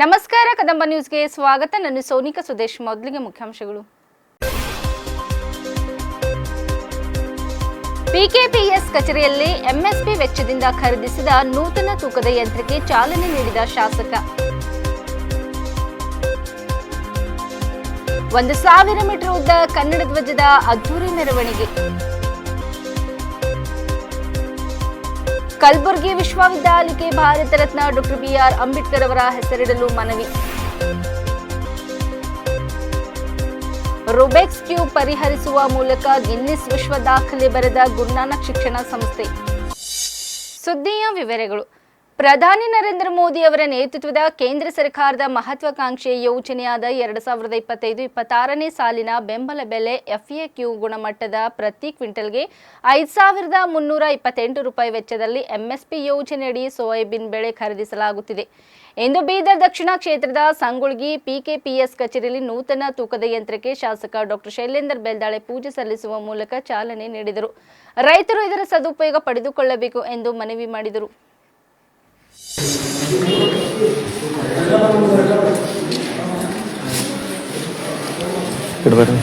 ನಮಸ್ಕಾರ, ಕದಂಬ ನ್ಯೂಸ್ಗೆ ಸ್ವಾಗತ. ನನ್ನ ಸೋನಿಕಾ ಸುದೇಶ್. ಮೊದಲಿಗೆ ಮುಖ್ಯಾಂಶಗಳು. ಪಿಕೆಪಿಎಸ್ ಕಚೇರಿಯಲ್ಲಿ ಎಂಎಸ್ಪಿ ವೆಚ್ಚದಿಂದ ಖರೀದಿಸಿದ ನೂತನ ತೂಕದ ಯಂತ್ರಕ್ಕೆ ಚಾಲನೆ ನೀಡಿದ ಶಾಸಕ. ಒಂದು ಸಾವಿರ ಮೀಟರ್ ಉದ್ದ ಕನ್ನಡ ಧ್ವಜದ ಅದ್ದೂರಿ ಮೆರವಣಿಗೆ. ಕಲಬುರಗಿ ವಿಶ್ವವಿದ್ಯಾಲಯಕ್ಕೆ ಭಾರತ ರತ್ನ ಡಾಕ್ಟರ್ ಬಿಆರ್ ಅಂಬೇಡ್ಕರ್ ಅವರ ಹೆಸರಿಡಲು ಮನವಿ. ರುಬೆಕ್ಸ್ ಕ್ಯೂಬ್ ಪರಿಹರಿಸುವ ಮೂಲಕ ಗಿನ್ನಿಸ್ ವಿಶ್ವ ದಾಖಲೆ ಬರೆದ ಗುರುನಾನಕ್ ಶಿಕ್ಷಣ ಸಂಸ್ಥೆ. ಸುದ್ದಿಯ ವಿವರಗಳು. ಪ್ರಧಾನಿ ನರೇಂದ್ರ ಮೋದಿ ಅವರ ನೇತೃತ್ವದ ಕೇಂದ್ರ ಸರ್ಕಾರದ ಮಹತ್ವಾಕಾಂಕ್ಷೆಯ ಯೋಜನೆಯಾದ ಎರಡು ಸಾವಿರದ ಇಪ್ಪತ್ತೈದು ಇಪ್ಪತ್ತಾರನೇ ಸಾಲಿನ ಬೆಂಬಲ ಬೆಲೆ ಎಫ್ಎಕ್ಯೂ ಗುಣಮಟ್ಟದ ಪ್ರತಿ ಕ್ವಿಂಟಲ್ಗೆ ಐದು ಸಾವಿರದ ಮುನ್ನೂರ ಇಪ್ಪತ್ತೆಂಟು ರೂಪಾಯಿ ವೆಚ್ಚದಲ್ಲಿ ಎಂಎಸ್ಪಿ ಯೋಜನೆಯಡಿ ಸೋಯಾಬೀನ್ ಬೆಳೆ ಖರೀದಿಸಲಾಗುತ್ತಿದೆ. ಇಂದು ಬೀದರ್ ದಕ್ಷಿಣ ಕ್ಷೇತ್ರದ ಸಂಗುಳ್ಗಿ ಪಿಕೆಪಿಎಸ್ ಕಚೇರಿಯಲ್ಲಿ ನೂತನ ತೂಕದ ಯಂತ್ರಕ್ಕೆ ಶಾಸಕ ಡಾಕ್ಟರ್ ಶೈಲೇಂದರ್ ಬೆಲ್ದಾಳೆ ಪೂಜೆ ಸಲ್ಲಿಸುವ ಮೂಲಕ ಚಾಲನೆ ನೀಡಿದರು. ರೈತರು ಇದರ ಸದುಪಯೋಗ ಪಡೆದುಕೊಳ್ಳಬೇಕು ಎಂದು ಮನವಿ ಮಾಡಿದರು. ఇక్కడ పెట్టండి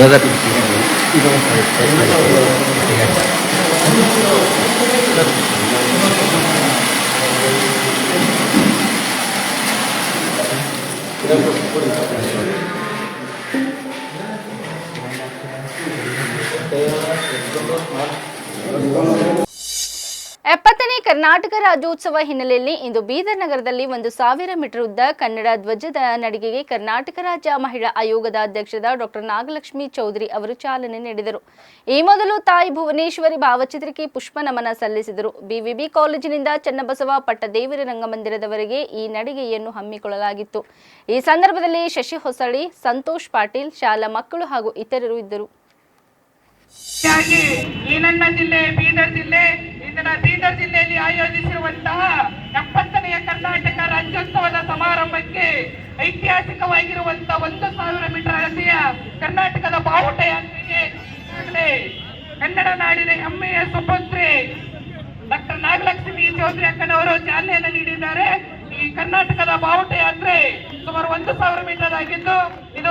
দাদা ঠিক আছে ಕರ್ನಾಟಕ ರಾಜ್ಯೋತ್ಸವ ಹಿನ್ನೆಲೆಯಲ್ಲಿ ಇಂದು ಬೀದರ್ ನಗರದಲ್ಲಿ ಒಂದು ಸಾವಿರ ಮೀಟರ್ ಉದ್ದ ಕನ್ನಡ ಧ್ವಜದ ನಡಿಗೆಗೆ ಕರ್ನಾಟಕ ರಾಜ್ಯ ಮಹಿಳಾ ಆಯೋಗದ ಅಧ್ಯಕ್ಷದ ಡಾಕ್ಟರ್ ನಾಗಲಕ್ಷ್ಮಿ ಚೌಧರಿ ಅವರು ಚಾಲನೆ ನೀಡಿದರು. ಈ ಮೊದಲು ತಾಯಿ ಭುವನೇಶ್ವರಿ ಭಾವಚಿತ್ರಕ್ಕೆ ಪುಷ್ಪ ನಮನ ಸಲ್ಲಿಸಿದರು. ಬಿವಿಬಿ ಕಾಲೇಜಿನಿಂದ ಚನ್ನಬಸವ ಪಟ್ಟದೇವರ ರಂಗಮಂದಿರದವರೆಗೆ ಈ ನಡಿಗೆಯನ್ನು ಹಮ್ಮಿಕೊಳ್ಳಲಾಗಿತ್ತು. ಈ ಸಂದರ್ಭದಲ್ಲಿ ಶಶಿ ಹೊಸಳಿ ಸಂತೋಷ್ ಪಾಟೀಲ್, ಶಾಲಾ ಮಕ್ಕಳು ಹಾಗೂ ಇತರರು ಇದ್ದರು. ಇಂದಿನ ಬೀದರ್ ಜಿಲ್ಲೆಯಲ್ಲಿ ಆಯೋಜಿಸಿರುವಂತಹ ಎಪ್ಪತ್ತನೆಯ ಕರ್ನಾಟಕ ರಾಜ್ಯೋತ್ಸವದ ಸಮಾರಂಭಕ್ಕೆ ಐತಿಹಾಸಿಕವಾಗಿರುವಂತಹ ಒಂದು ಸಾವಿರ ಮೀಟರ್ ಅಳತೆಯ ಕರ್ನಾಟಕದ ಬಾವುಟ ಯಾತ್ರೆಗೆ ಈಗಾಗಲೇ ಕನ್ನಡ ನಾಡಿನ ಹೆಮ್ಮೆಯ ಸುಪುತ್ರಿ ಡಾಕ್ಟರ್ ನಾಗಲಕ್ಷ್ಮಿ ಚೌಧರಿ ಅಕ್ಕನವರು ಚಾಲನೆಯನ್ನು ನೀಡಿದ್ದಾರೆ. ಈ ಕರ್ನಾಟಕದ ಬಾವುಟ ಯಾತ್ರೆ ಸುಮಾರು ಒಂದು ಸಾವಿರ ಮೀಟರ್ ಆಗಿದ್ದು ಇದು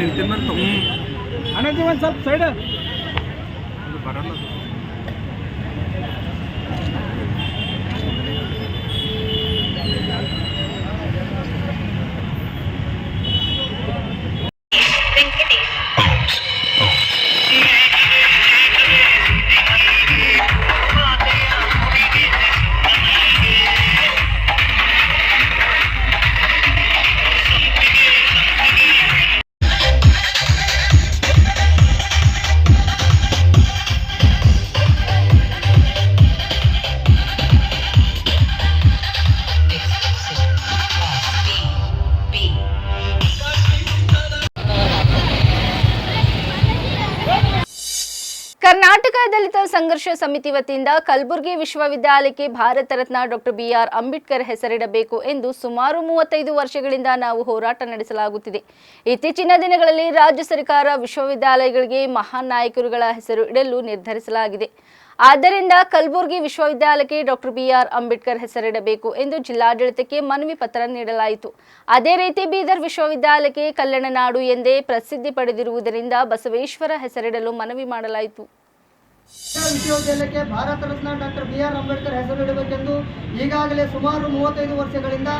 ನಿಂತಿನ ಸ್ವಲ್ಪ ಸೈಡ್. ಬರಲ್ಲ. ಸಂಘರ್ಷ ಸಮಿತಿ ವತಿಯಿಂದ ಕಲಬುರಗಿ ವಿಶ್ವವಿದ್ಯಾಲಯಕ್ಕೆ ಭಾರತ ರತ್ನ ಡಾಕ್ಟರ್ ಬಿಆರ್ ಅಂಬೇಡ್ಕರ್ ಹೆಸರಿಡಬೇಕು ಎಂದು ಸುಮಾರು ಮೂವತ್ತೈದು ವರ್ಷಗಳಿಂದ ನಾವು ಹೋರಾಟ ನಡೆಸಲಾಗುತ್ತಿದೆ. ಇತ್ತೀಚಿನ ದಿನಗಳಲ್ಲಿ ರಾಜ್ಯ ಸರ್ಕಾರ ವಿಶ್ವವಿದ್ಯಾಲಯಗಳಿಗೆ ಮಹಾನ್ ನಾಯಕರುಗಳ ಹೆಸರು ಇಡಲು ನಿರ್ಧರಿಸಲಾಗಿದೆ. ಆದ್ದರಿಂದ ಕಲಬುರಗಿ ವಿಶ್ವವಿದ್ಯಾಲಯಕ್ಕೆ ಡಾಕ್ಟರ್ ಬಿಆರ್ ಅಂಬೇಡ್ಕರ್ ಹೆಸರಿಡಬೇಕು ಎಂದು ಜಿಲ್ಲಾಡಳಿತಕ್ಕೆ ಮನವಿ ಪತ್ರ ನೀಡಲಾಯಿತು. ಅದೇ ರೀತಿ ಬೀದರ್ ವಿಶ್ವವಿದ್ಯಾಲಯಕ್ಕೆ ಕಲ್ಯಾಣ ನಾಡು ಎಂದೇ ಪ್ರಸಿದ್ಧಿ ಪಡೆದಿರುವುದರಿಂದ ಬಸವೇಶ್ವರ ಹೆಸರಿಡಲು ಮನವಿ ಮಾಡಲಾಯಿತು. ವಿಶ್ವವಿದ್ಯಾಲಯಕ್ಕೆ Bharat Ratna doctor B R Ambedkar ಹೆಸರಿಡಬೇಕೆಂದು ಈಗಾಗಲೇ ಸುಮಾರು ಮೂವತ್ತೈದು ವರ್ಷಗಳಿಂದ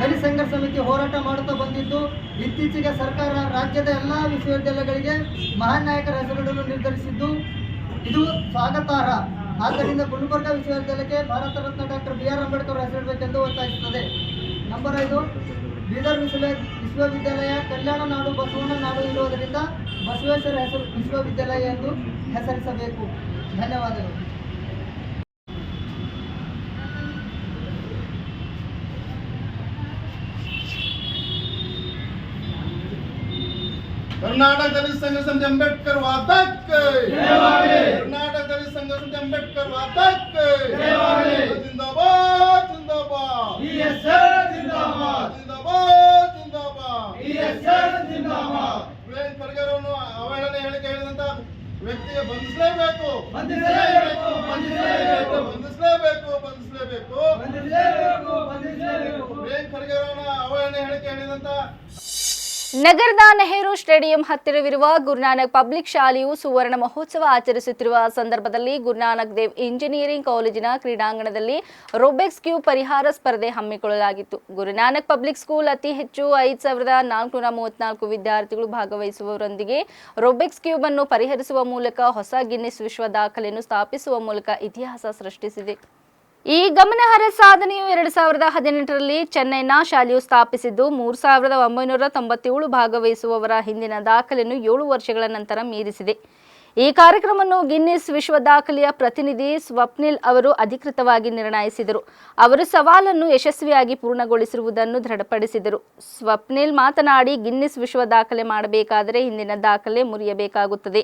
ದಲಿತ ಸಂಘರ್ಷ ಸಮಿತಿ ಹೋರಾಟ ಮಾಡುತ್ತಾ ಬಂದಿದ್ದು, ಇತ್ತೀಚೆಗೆ ಸರ್ಕಾರ ರಾಜ್ಯದ ಎಲ್ಲ ವಿಶ್ವವಿದ್ಯಾಲಯಗಳಿಗೆ ಮಹಾನ್ ನಾಯಕರ ಹೆಸರಿಡಲು ನಿರ್ಧರಿಸಿದ್ದು. ಇದು ಸ್ವಾಗತಾರ್ಹ. ಆದ್ದರಿಂದ ಗುಲ್ಬರ್ಗಾ ವಿಶ್ವವಿದ್ಯಾಲಯಕ್ಕೆ Bharat Ratna doctor B R Ambedkar ಹೆಸರಿಡಬೇಕೆಂದು ಒತ್ತಾಯಿಸುತ್ತದೆ. ನಂಬರ್ ಐದು, ಬೀದರ್ ವಿಶ್ವ ವಿಶ್ವವಿದ್ಯಾಲಯ ಕಲ್ಯಾಣ ನಾಡು ಬಸವಣ್ಣ ನಾಡು ಇರುವುದರಿಂದ ಬಸವೇಶ್ವರ ಹೆಸರು ವಿಶ್ವವಿದ್ಯಾಲಯ ಎಂದು ಹೆಸರಿಸಬೇಕು. धन्यवाद कर्नाटक दलित संघर्ष समिति अंबेडकर वादक। कर्नाटक दलित संघर्ष समिति अंबेडकर वादक। जिंदाबाद जिंदाबाद। जिंदाबाद। जिंदाबाद जिंदाबाद। ವ್ಯಕ್ತಿಗೆ ಬಂಧಿಸಲೇಬೇಕು. ಬಂಧಿಸಲೇಬೇಕು ಬಂಧಿಸಲೇಬೇಕು. ಬಂಧಿಸಲೇಬೇಕು ಬಂಧಿಸಲೇಬೇಕು. ಖರ್ಗೆ ಅವರನ್ನು ಅವಹೇಳನ ಹೇಳಿಕೆ ಹೇಳಿದಂತ? ನಗರದ ನೆಹರು ಸ್ಟೇಡಿಯಂ ಹತ್ತಿರವಿರುವ ಗುರುನಾನಕ್ ಪಬ್ಲಿಕ್ ಶಾಲೆಯು ಸುವರ್ಣ ಮಹೋತ್ಸವ ಆಚರಿಸುತ್ತಿರುವ ಸಂದರ್ಭದಲ್ಲಿ ಗುರುನಾನಕ್ ದೇವ್ ಇಂಜಿನಿಯರಿಂಗ್ ಕಾಲೇಜಿನ ಕ್ರೀಡಾಂಗಣದಲ್ಲಿ ರೋಬೆಕ್ಸ್ ಕ್ಯೂ ಪರಿಹಾರ ಸ್ಪರ್ಧೆ ಹಮ್ಮಿಕೊಳ್ಳಲಾಗಿತ್ತು. ಗುರುನಾನಕ್ ಪಬ್ಲಿಕ್ ಸ್ಕೂಲ್ ಅತಿ ಹೆಚ್ಚು ಐದು ಸಾವಿರದ ನಾಲ್ಕುನೂರ ಮೂವತ್ನಾಲ್ಕು ವಿದ್ಯಾರ್ಥಿಗಳು ಭಾಗವಹಿಸುವವರೊಂದಿಗೆ ರೋಬೆಕ್ಸ್ ಕ್ಯೂಬ್ ಅನ್ನು ಪರಿಹರಿಸುವ ಮೂಲಕ ಹೊಸ ಗಿನ್ನಿಸ್ ವಿಶ್ವ ದಾಖಲೆಯನ್ನು ಸ್ಥಾಪಿಸುವ ಮೂಲಕ ಇತಿಹಾಸ ಸೃಷ್ಟಿಸಿದೆ. ಈ ಗಮನಾರ್ಹ ಸಾಧನೆಯು ಎರಡು ಸಾವಿರದ ಹದಿನೆಂಟರಲ್ಲಿ ಚೆನ್ನೈನ ಶಾಲೆಯು ಸ್ಥಾಪಿಸಿದ್ದು, ಮೂರು ಸಾವಿರದ ಒಂಬೈನೂರ ತೊಂಬತ್ತೇಳು ಭಾಗವಹಿಸುವವರ ಹಿಂದಿನ ದಾಖಲೆಯನ್ನು ಏಳು ವರ್ಷಗಳ ನಂತರ ಮೀರಿಸಿದೆ. ಈ ಕಾರ್ಯಕ್ರಮವನ್ನು ಗಿನ್ನಿಸ್ ವಿಶ್ವ ದಾಖಲೆಯ ಪ್ರತಿನಿಧಿ ಸ್ವಪ್ನಿಲ್ ಅವರು ಅಧಿಕೃತವಾಗಿ ನಿರ್ಣಯಿಸಿದರು. ಅವರು ಸವಾಲನ್ನು ಯಶಸ್ವಿಯಾಗಿ ಪೂರ್ಣಗೊಳಿಸಿರುವುದನ್ನು ದೃಢಪಡಿಸಿದರು. ಸ್ವಪ್ನಿಲ್ ಮಾತನಾಡಿ, ಗಿನ್ನಿಸ್ ವಿಶ್ವ ದಾಖಲೆ ಮಾಡಬೇಕಾದರೆ ಹಿಂದಿನ ದಾಖಲೆ ಮುರಿಯಬೇಕಾಗುತ್ತದೆ.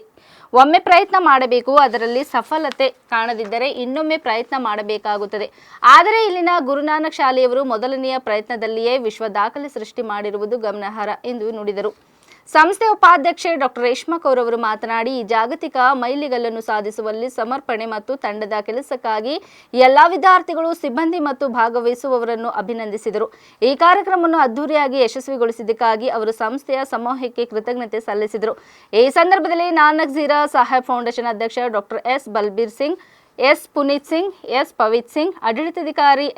ಒಮ್ಮೆ ಪ್ರಯತ್ನ ಮಾಡಬೇಕು, ಅದರಲ್ಲಿ ಸಫಲತೆ ಕಾಣದಿದ್ದರೆ ಇನ್ನೊಮ್ಮೆ ಪ್ರಯತ್ನ ಮಾಡಬೇಕಾಗುತ್ತದೆ. ಆದರೆ ಇಲ್ಲಿನ ಗುರುನಾನಕ್ ಶಾಲೆಯವರು ಮೊದಲನೆಯ ಪ್ರಯತ್ನದಲ್ಲಿಯೇ ವಿಶ್ವ ದಾಖಲೆ ಸೃಷ್ಟಿ ಮಾಡಿರುವುದು ಗಮನಾರ್ಹ ಎಂದು ನುಡಿದರು. ಸಂಸ್ಥೆಯ ಉಪಾಧ್ಯಕ್ಷೆ ಡಾಕ್ಟರ್ ರೇಷ್ಮಾ ಕೌರ್ ಅವರು ಮಾತನಾಡಿ ಜಾಗತಿಕ ಮೈಲಿಗಲ್ಲನ್ನು ಸಾಧಿಸುವಲ್ಲಿ ಸಮರ್ಪಣೆ ಮತ್ತು ತಂಡದ ಕೆಲಸಕ್ಕಾಗಿ ಎಲ್ಲಾ ವಿದ್ಯಾರ್ಥಿಗಳು ಸಿಬ್ಬಂದಿ ಮತ್ತು ಭಾಗವಹಿಸುವವರನ್ನು ಅಭಿನಂದಿಸಿದರು. ಈ ಕಾರ್ಯಕ್ರಮವನ್ನು ಅದ್ದೂರಿಯಾಗಿ ಯಶಸ್ವಿಗೊಳಿಸಿದ್ದಕ್ಕಾಗಿ ಅವರು ಸಂಸ್ಥೆಯ ಸಮೂಹಕ್ಕೆ ಕೃತಜ್ಞತೆ ಸಲ್ಲಿಸಿದರು. ಈ ಸಂದರ್ಭದಲ್ಲಿ ನಾನಕ್ ಝೀರಾ ಸಾಹೇಬ್ ಫೌಂಡೇಶನ್ ಅಧ್ಯಕ್ಷ doctor S Balbir Singh, S Puneet Singh, S Pavit Singh, ಆಡಳಿತಾಧಿಕಾರಿ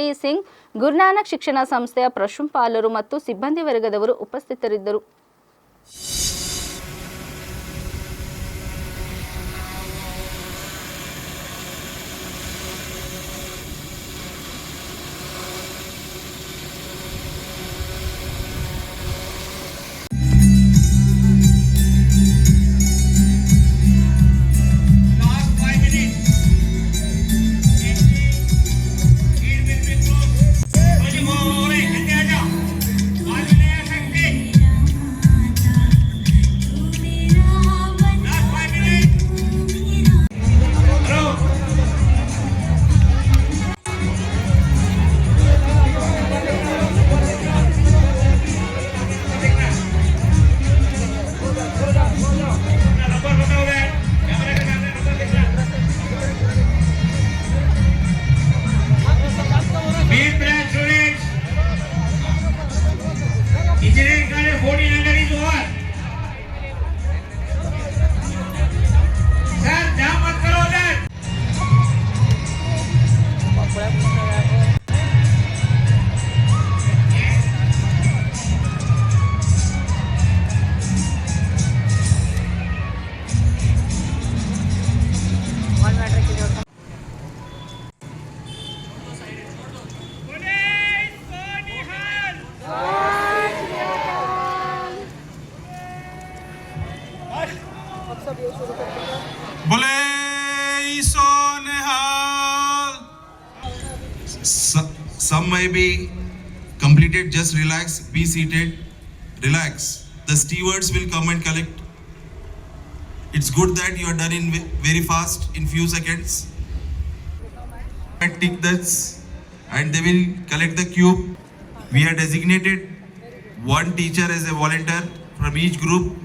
ಡಿ ಸಿಂಗ್, ಗುರುನಾನಕ್ ಶಿಕ್ಷಣ ಸಂಸ್ಥೆಯ ಪ್ರಶುಂಪಾಲರು ಮತ್ತು ಸಿಬ್ಬಂದಿ ವರ್ಗದವರು ಉಪಸ್ಥಿತರಿದ್ದರು. you may be completed, just relax, be seated, relax. The stewards will come and collect. It's good that you are done in very fast, in few seconds. And tick this, and they will collect the cube. We are designated one teacher as a volunteer from each group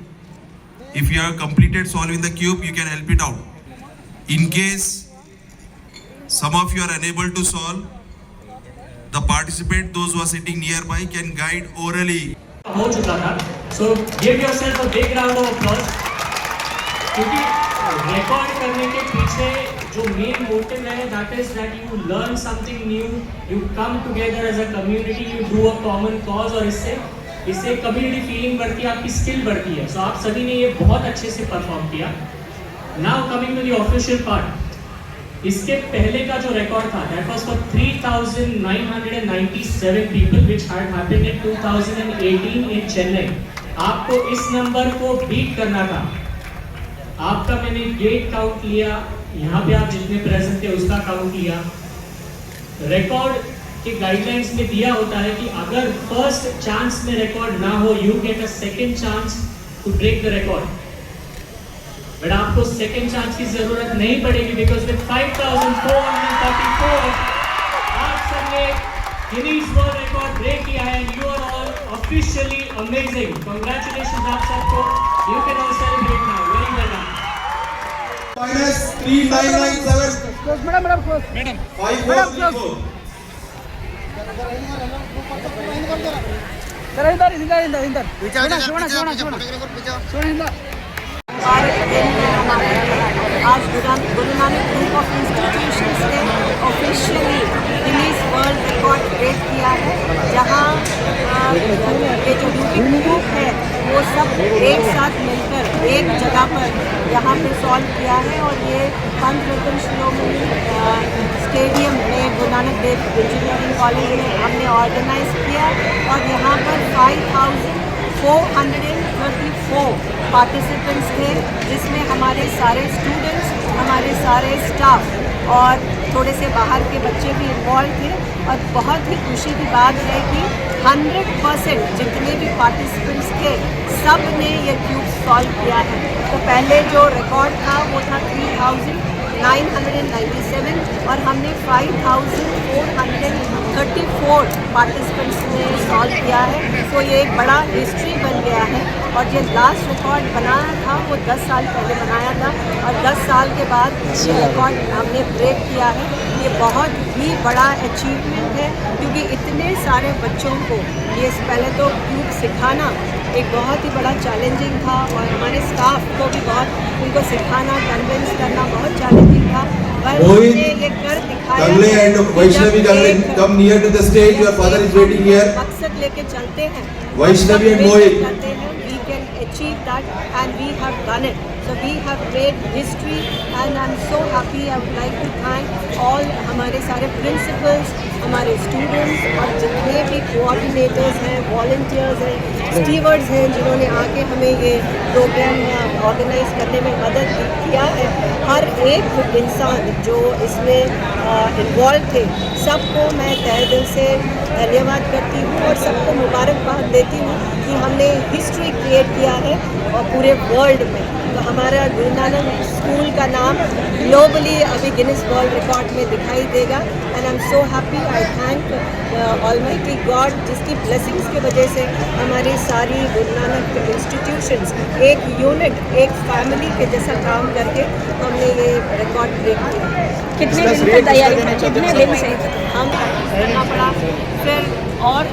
if you have completed solving the cube you can help it out in case some of you are unable to solve, the participant, those who are sitting nearby, can guide orally. हो चुका था। So give yourself a big round of applause क्योंकि record करने के पीछे जो main motive है that is that you learn something new you come together as a community you do a common cause और इससे इससे कम्युनिटी फीलिंग बढ़ती है आपकी स्किल बढ़ती है। सो आप सभी ने ये बहुत अच्छे से परफॉर्म किया। Now coming to the official part इसके पहले का जो रिकॉर्ड था that was for 3997 people which had happened in 2018 in Chennai आपको इस नंबर को बीट करना था। आपका मैंने गेट काउंट लिया, यहाँ पे आप जितने प्रेजेंट थे, उसका काउंट लिया। रिकॉर्ड के गाइडलाइंस में दिया होता है कि अगर फ़र्स्ट चांस में रिकॉर्ड ना हो you get a second chance to break the record but आपको सेकंड चांस की ज़रूरत नहीं पड़ेगी बिकॉज़ विद 5444 आप सबने गिनीज वर्ल्ड रिकॉर्ड ब्रेक किया है you are all officially amazing congratulations आप सबको you can all celebrate now very well done minus 3997 Close, madam, madam, close. 5434. जरा इधर इधर इधर इधर सोना सोना सोना सोना सोना इधर भारत दिन हमारे आज Guru Nanak group of institutions ने officially Guinness world record break किया है जहाँ ये जो रूबिक क्यूब है वो सब एक साथ मिलकर एक जगह पर यहाँ पे सॉल्व किया है और ये पंत रतन शिरोमणि स्टेडियम में गुरु नानक देव इंजीनियरिंग कॉलेज में हमने ऑर्गेनाइज किया और यहाँ पर फाइव थाउज़ेंड 434 पार्टिसिपेंट्स थे, जिसमें हमारे सारे स्टूडेंट्स हमारे सारे स्टाफ और थोड़े से बाहर के बच्चे भी इन्वॉल्व थे। और बहुत ही खुशी की बात है कि 100 परसेंट जितने भी पार्टिसिपेंट्स थे सबने ये क्यूब सॉल्व किया है। तो पहले जो रिकॉर्ड था, वो था 3997 और हमने 5434 पार्टिसिपेंट्स ने सॉल्व किया है। तो ये एक बड़ा हिस्ट्री बन गया है और ये लास्ट रिकॉर्ड बनाया था वो 10 साल पहले बनाया था और 10 साल के बाद ये रिकॉर्ड हमने ब्रेक किया है ये बहुत ही बड़ा अचीवमेंट है क्योंकि इतने सारे बच्चों को ये पहले तो क्यूब सिखाना एक बहुत ही बड़ा चैलेंजिंग था और हमारे स्टाफ को भी बहुत उनको सिखाना कन्विंस करना बहुत चैलेंजिंग था पर हमने ये कर दिखाया Kangle है and कि Vaishnavi जब Kangle, एक- come near to the stage. Your father is waiting here. मकसद लेके चलते हैं वैष्णवी and सब मोहित. मिलकर करते हैं we can achieve that and we have done it so we have made history and I'm so happy I would like to thank all हमारे सारे principals हमारे स्टूडेंट्स और जितने भी coordinators हैं वॉल्टियर्स हैं, stewards हैं, जिन्होंने आके हमें ये प्रोग्राम ऑर्गेनाइज करने में मदद किया है, हर एक इंसान जो इसमें इन्वॉल्व थे, सबको मैं तहे दिल से धन्यवाद करती हूँ और सबको मुबारकबाद देती हूँ कि हमने हिस्ट्री क्रिएट किया है और पूरे वर्ल्ड में। तो हमारा गुरु नानक स्कूल का नाम ग्लोबली अभी गिनीज वर्ल्ड रिकॉर्ड में दिखाई देगा। And I am so happy I thank all mighty God जिसकी ब्लेसिंग्स की वजह से हमारी सारी गुरु नानक इंस्टीट्यूशन एक यूनिट एक फैमिली के जैसा काम करके हमने ये रिकॉर्ड ब्रेक किया कितने दिन से तैयारी कितने दिन से? हम करना पड़ा फिर और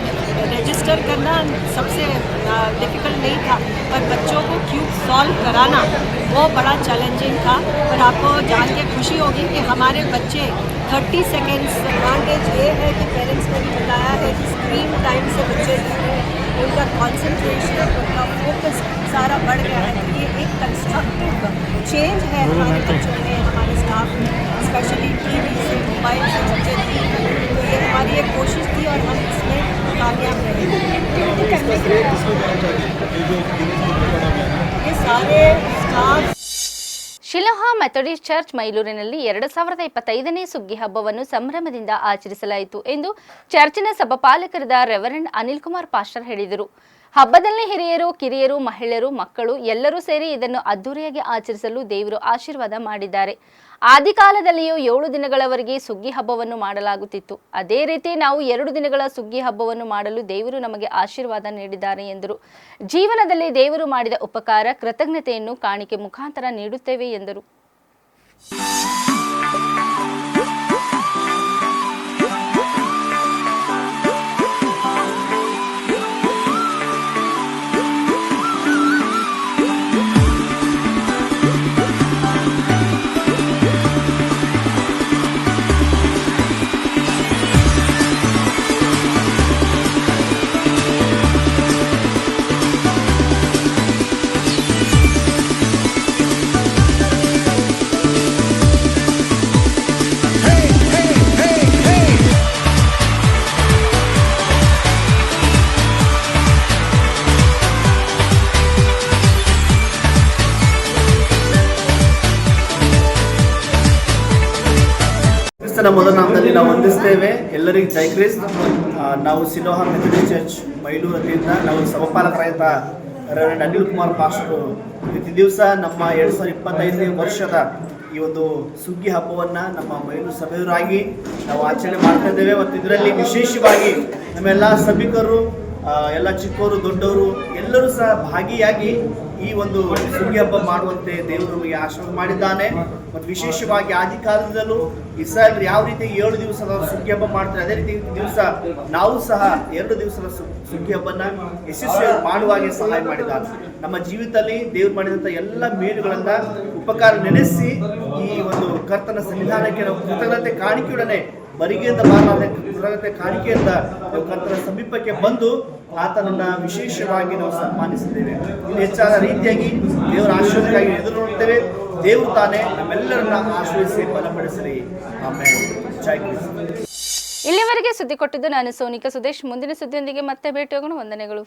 रजिस्टर करना सबसे डिफ़िकल्ट नहीं था पर बच्चों को क्यूब सॉल्व कराना वो बड़ा चैलेंजिंग था। पर आपको जान के खुशी होगी कि हमारे बच्चे 30 सेकेंड्स एडवांटेज ये है कि पेरेंट्स ने भी बताया है कि स्क्रीन टाइम से बच्चे हैं, उनका कॉन्सेंट्रेशन उनका फोकस सारा बढ़ गया है। तो ये एक कंस्ट्रक्टिव चेंज है हमारे बच्चों में हमारे स्टाफ में स्पेशली टी वी से मोबाइल से बच्चे थे तो ये हमारी एक कोशिश थी और हम इसमें कामयाब रहे। ये सारे स्टाफ ಶಿಲೋಹಾ ಮೆಥಡಿಸ್ಟ್ ಚರ್ಚ್ ಮೈಲೂರಿನಲ್ಲಿ ಎರಡು ಸಾವಿರದ ಇಪ್ಪತ್ತೈದನೇ ಸುಗ್ಗಿ ಹಬ್ಬವನ್ನು ಸಂಭ್ರಮದಿಂದ ಆಚರಿಸಲಾಯಿತು ಎಂದು ಚರ್ಚಿನ ಸಭಪಾಲಕರಾದ ರೆವರೆಂಡ್ ಅನಿಲ್ ಕುಮಾರ್ ಪಾಸ್ಟರ್ ಹೇಳಿದರು. ಹಬ್ಬದಲ್ಲಿ ಹಿರಿಯರು, ಕಿರಿಯರು, ಮಹಿಳೆಯರು, ಮಕ್ಕಳು ಎಲ್ಲರೂ ಸೇರಿ ಇದನ್ನು ಅದ್ದೂರಿಯಾಗಿ ಆಚರಿಸಲು ದೇವರು ಆಶೀರ್ವಾದ ಮಾಡಿದ್ದಾರೆ. ಆದಿಕಾಲದಲ್ಲಿಯೂ ಏಳು ದಿನಗಳವರೆಗೆ ಸುಗ್ಗಿ ಹಬ್ಬವನ್ನು ಮಾಡಲಾಗುತ್ತಿತ್ತು. ಅದೇ ರೀತಿ ನಾವು ಎರಡು ದಿನಗಳ ಸುಗ್ಗಿ ಹಬ್ಬವನ್ನು ಮಾಡಲು ದೇವರು ನಮಗೆ ಆಶೀರ್ವಾದ ನೀಡಿದ್ದಾರೆ ಎಂದರು. ಜೀವನದಲ್ಲಿ ದೇವರು ಮಾಡಿದ ಉಪಕಾರ, ಕೃತಜ್ಞತೆಯನ್ನು ಕಾಣಿಕೆ ಮುಖಾಂತರ ನೀಡುತ್ತೇವೆ ಎಂದರು. ಕ್ರಿಸ್ತನ ಮೊದಲನಾಮದಲ್ಲಿ ನಾವು ವಂದಿಸ್ತೇವೆ. ಎಲ್ಲರಿಗೂ ಜೈ ಕ್ರಿಸ್ತ್. ನಾವು ಸಿಲೋಹ ಮೆಥಡಿಸ್ಟ್ ಚರ್ಚ್ ಮೈಲೂರು ವತಿಯಿಂದ ನಾವು ಸಮಪಾಲಕರಾದ ರೆವರೆಂಡ್ ಅನಿಲ್ ಕುಮಾರ್ ಪಾಸ್ಟರು. ಪ್ರತಿ ದಿವಸ ನಮ್ಮ ಎರಡು ಸಾವಿರದ ಇಪ್ಪತ್ತೈದನೇ ವರ್ಷದ ಈ ಒಂದು ಸುಗ್ಗಿ ಹಬ್ಬವನ್ನು ನಮ್ಮ ಮೈಲೂರು ಸಭೆಯವರಾಗಿ ನಾವು ಆಚರಣೆ ಮಾಡ್ತಾ ಇದ್ದೇವೆ. ಮತ್ತು ಇದರಲ್ಲಿ ವಿಶೇಷವಾಗಿ ನಮ್ಮೆಲ್ಲ ಸಭಿಕರು ಎಲ್ಲ ಚಿಕ್ಕವರು, ದೊಡ್ಡವರು ಎಲ್ಲರೂ ಸಹ ಭಾಗಿಯಾಗಿ ಈ ಒಂದು ಸುಗ್ಗಿ ಹಬ್ಬ ಮಾಡುವಂತೆ ದೇವರು ನಮಗೆ ಆಶ್ರಮ ಮಾಡಿದ್ದಾನೆ. ಮತ್ತು ವಿಶೇಷವಾಗಿ ಆದಿ ಕಾಲದಲ್ಲೂ ಇಸ್ರಾಯೇಲ್ ಯಾವ ರೀತಿ ಏಳು ದಿವಸದ ಸುಗ್ಗಿ ಹಬ್ಬ ಮಾಡ್ತಾರೆ, ಅದೇ ರೀತಿ ದಿವಸ ನಾವು ಸಹ ಎರಡು ದಿವಸದ ಸುಗ್ಗಿ ಹಬ್ಬನ ಯಶಸ್ವಿ ಮಾಡುವಾಗೆ ಸಹಾಯ ಮಾಡಿದ್ದಾನೆ. ನಮ್ಮ ಜೀವಿತದಲ್ಲಿ ದೇವ್ರು ಮಾಡಿದಂಥ ಎಲ್ಲ ಮೇಲುಗಳನ್ನ ಉಪಕಾರ ನೆನೆಸಿ ಈ ಒಂದು ಕರ್ತನ ಸನ್ನಿಧಾನಕ್ಕೆ ನಾವು ಕೃತಜ್ಞತೆ ಕಾಣಿಕೆಯೊಡನೆ ಬರಿಗೆಯಿಂದ ಬಾರದ ಕೃತಜ್ಞತೆ ಕಾಣಿಕೆಯಿಂದ ನಾವು ಕರ್ತನ ಸಮೀಪಕ್ಕೆ ಬಂದು ಆತನನ್ನ ವಿಶೇಷವಾಗಿ ನಾವು ಸನ್ಮಾನಿಸಿದ್ದೇವೆ ಇಲ್ಲಿ ಹೆಚ್ಚಾದ ರೀತಿಯಾಗಿ ದೇವರ ಆಶೀರ್ವಾದಕ್ಕಾಗಿ ಎದುರು ನೋಡ್ತೇವೆ ದೇವರು ತಾನೇ ನಮ್ಮೆಲ್ಲರನ್ನ ಆಶ್ರಯಿಸಿ ಬಲಪಡಿಸಲಿ. ಆಮೇಲೆ ಇಲ್ಲಿವರೆಗೆ ಸುದ್ದಿ ಕೊಟ್ಟಿದ್ದು ನಾನು ಸೋನಿಕಾ ಸುದೇಶ್. ಮುಂದಿನ ಸುದ್ದಿಯೊಂದಿಗೆ ಮತ್ತೆ ಭೇಟಿಯಾಗೋಣ. ವಂದನೆಗಳು.